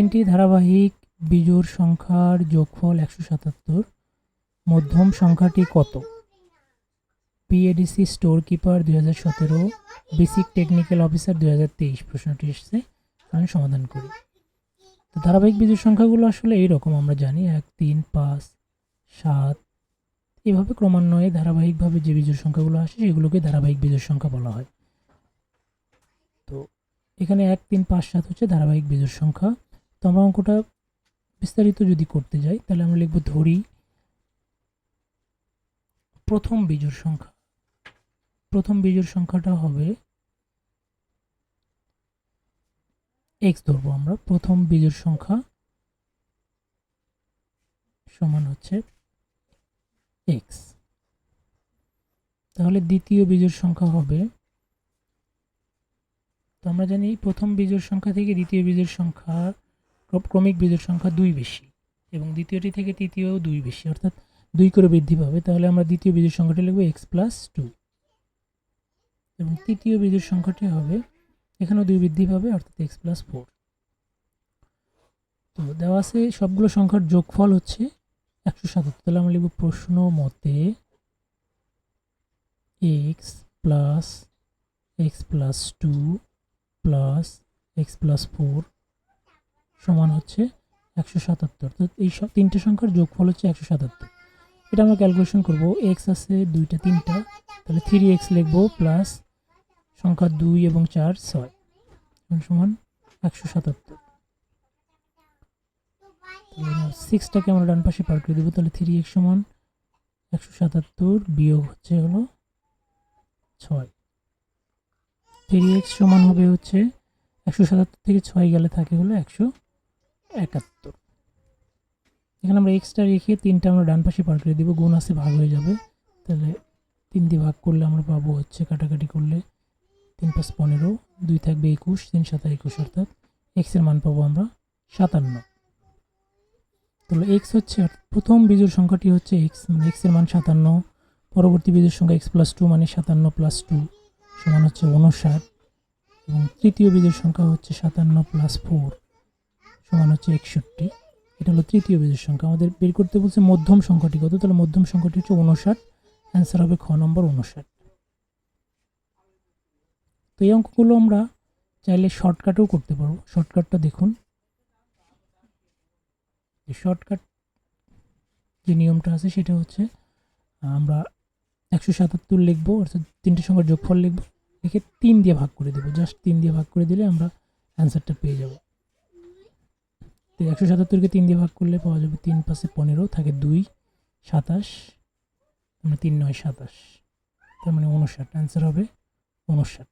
তিনটি ধারাবাহিক বিজোড় সংখ্যার যোগফল একশো সাতাত্তর। মধ্যম সংখ্যাটি কত? পিএডিসি স্টোর কিপার দুই হাজার সতেরো, বেসিক টেকনিক্যাল অফিসার দুই হাজার তেইশ প্রশ্নটি এসেছে, আমি সমাধান করি। তো ধারাবাহিক বিজোড় সংখ্যাগুলো আসলে এইরকম, আমরা জানি এক, তিন, পাঁচ, সাত। এভাবে ক্রমান্বয়ে ধারাবাহিকভাবে যে বিজোড় সংখ্যাগুলো আসে, সেগুলোকে ধারাবাহিক বিজোড় সংখ্যা বলা হয়। তো এখানে এক, তিন, পাঁচ, সাত হচ্ছে ধারাবাহিক বিজোড় সংখ্যা। তো আমরা অঙ্কটা বিস্তারিত যদি করতে যাই, তাহলে আমরা লিখব ধরি প্রথম বিজোড় সংখ্যা। প্রথম বিজোড় সংখ্যাটা হবে এক্স ধরবো আমরা। প্রথম বিজোড় সংখ্যা সমান হচ্ছে এক্স তাহলে দ্বিতীয় বিজোড় সংখ্যা হবে, তো আমরা জানি প্রথম বিজোড় সংখ্যা থেকে দ্বিতীয় বিজোড় সংখ্যা ক্রমিক বিজোড় সংখ্যা দুই বেশি এবং দ্বিতীয়টি থেকে তৃতীয় দুই বেশি, অর্থাৎ দুই করে বৃদ্ধি পাবে, তাহলে আমরা দ্বিতীয় বিজোড় সংখ্যাটি লিখব এক্স প্লাস টু এবং তৃতীয় বিজোড় সংখ্যাটি হবে, এখানেও দুই বৃদ্ধি পাবে, অর্থাৎ এক্স প্লাস ফোর তো দেওয়া আছে সবগুলো সংখ্যার যোগফল হচ্ছে একশো সাতাত্তর, তাহলে আমরা লিখব প্রশ্ন মতে X plus X plus two plus X plus four সমান হচ্ছে একশো সাতাত্তর। তো এই তিনটে সংখ্যার যোগফল হচ্ছে একশো সাতাত্তর। এটা আমরা ক্যালকুলেশন করব এক্স আছে দুইটা, তিনটা, তাহলে থ্রি এক্স লিখব প্লাস সংখ্যা দুই এবং চার, ছয়। সমান একশো সাতাত্তর। সিক্সটাকে আমরা ডান পাশে পার করে দেবো, তাহলে থ্রি এক্স সমান একশো সাতাত্তর বিয়োগ হচ্ছে হলো ছয়। থ্রি এক্স সমান হবে হচ্ছে একশো সাতাত্তর থেকে ছয় গেলে থাকে হলো একশো একাত্তর। এখানে আমরা এক্সট্রা রেখে তিনটা আমরা ডান পাশে পার করে দিব, গুণ আছে ভাগ হয়ে যাবে। তাহলে তিন দিয়ে ভাগ করলে আমরা পাবো হচ্ছে কাটাকাটি করলে তিন পাঁচ পনেরো, দুই থাকবে একুশ, তিন সাতা একুশ অর্থাৎ এক্সের মান পাবো আমরা সাতান্ন। তাহলে এক্স হচ্ছে প্রথম বিজোড় সংখ্যাটি হচ্ছে এক্স মানে এক্সের মান সাতান্ন, পরবর্তী বিজোড় সংখ্যা এক্স প্লাস টু মানে সাতান্ন প্লাস টু সমান হচ্ছে উনষাট, এবং তৃতীয় বিজোড় সংখ্যা হচ্ছে সাতান্ন প্লাস ফোর সমান হচ্ছে একষট্টি। এটা হলো তৃতীয় বিজোড় সংখ্যা। আমাদের বের করতে বলছে মধ্যম সংখ্যাটি কত? তাহলে মধ্যম সংখ্যাটি হচ্ছে উনষাট অ্যান্সার হবে খ নম্বর উনষাট তো এই অঙ্কগুলো আমরা চাইলে শর্টকাটেও করতে পারব। শর্টকাটটা দেখুন। শর্টকাট যে নিয়মটা আছে সেটা হচ্ছে আমরা একশো সাতাত্তর লিখব, অর্থাৎ তিনটে সংখ্যার যোগফল লিখব, লিখে তিন দিয়ে ভাগ করে দেবো। জাস্ট তিন দিয়ে ভাগ করে দিলে আমরা অ্যান্সারটা পেয়ে যাব। তো একশো সাতাত্তরকে তিন দিয়ে ভাগ করলে পাওয়া যাবে তিন পাশে পনেরো, থাকে দুই সাতাশ মানে তিন নয় সাতাশ, তার মানে উনষাট অ্যান্সার হবে উনষাট